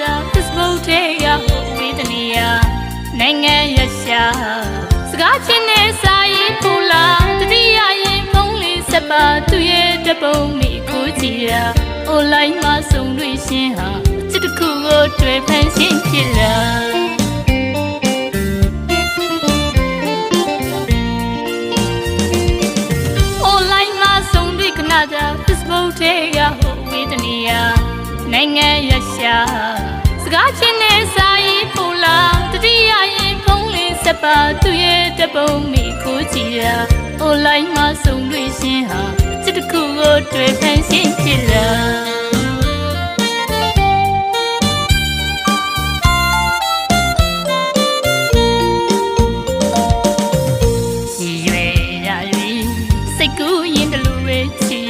တာသစ္မှုထေယဝေဒနီယာနိုင်ငံရရှာစကားချင်းနဲ့စာရေးပူလာတတိယရင်မုံလေးစပါသူရဲ့တပုံမိကိုကြည်ရာအွန်လိုင်းမှာဆုံတွေ့ရှင်ဟာစစ်တခုကိုတွေ့ဖန်ရှင်ဖြစ်လားခဏသာ Facebook ထဲကဝေဒနီယာ နိုင်ငံရရှာစကားချင်းနဲ့စာရေးပူလာတတိယရင်ဖုံးလေးဆက်ပါသူရဲ့တပုံမိခိုးကြည့်ရာ online မှာဆုံးတွေ့ရှင်ဟာချစ်တစ်ခုကိုတွေ့ဖန်ရှင်းဖြစ်လာရည်ရွယ်ရ၍စိတ်ကူးရင်တလူပဲချီ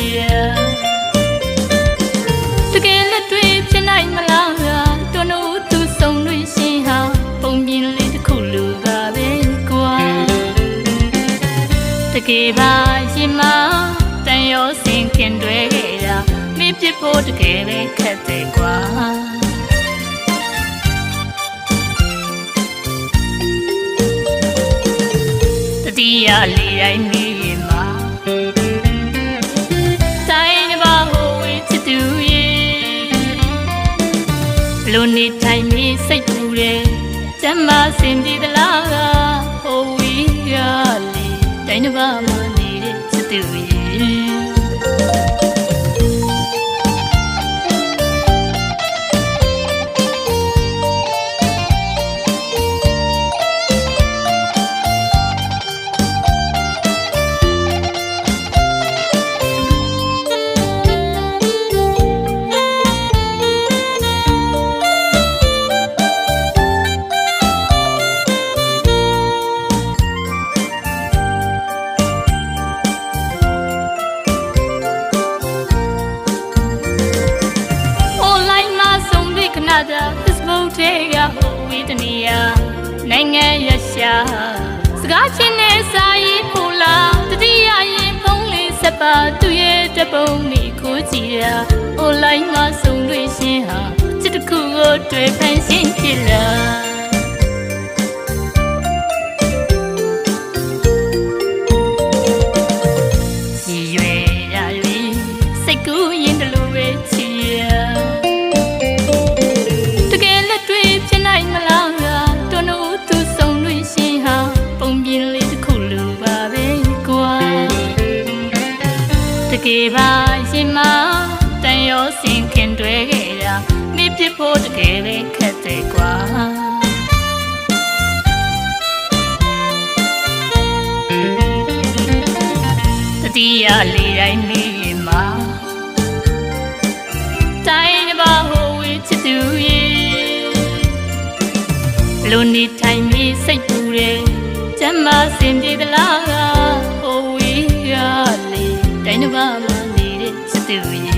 ကယ်ပါရင်မတန်ရောစင်ခင်တွေခဲ့တာမိပြစ်ဖို့တကယ်ပဲခက်တယ်ကွာတတိယလေးတိုင်းမိရင်မှာတိုင်းတစ်ပါးဟိုဝေးချစ်သူရဲ့ဘလို့နေထိုင်မိစိတ်ပူတယ်ကျမ်းမာစင်ပြေသလားကဟိုဝေးရလေ တိုင်းတစ်ပါးမနေတဲ့ချစ်သူရဲ့။ ထဲကဟိုဝေဒနီယာနိုင်ငံရရှာစကားချင်းနဲ့စာရေးပူလာတတိယရင်ဖုံးလေးဆက်ပါသူရဲ့တပုံမိခိုးကြည့်ရာ online မှာဆုံးတွေ့ရှင်ဟာချစ်တစ်ခုကိုတွေ့ဖန်ရှင်းဖြစ် ကယ်ပါရင်မတန်ရောစင်ခင်တွေခဲ့တာမိပြစ်ဖို့တကယ်ပဲခက်တယ်ကွာတတိယလေးတိုင်းမိရင်မှာတိုင်းတစ်ပါးဟိုဝေးချစ်သူရဲ့ဘလို့နေထိုင်မိစိတ်ပူတယ်ကျမ်းမာစင်ပြေသလားကဟိုဝေးရ လေတိုင်းတစ်ပါးမနေတဲ့ချစ်သူရဲ့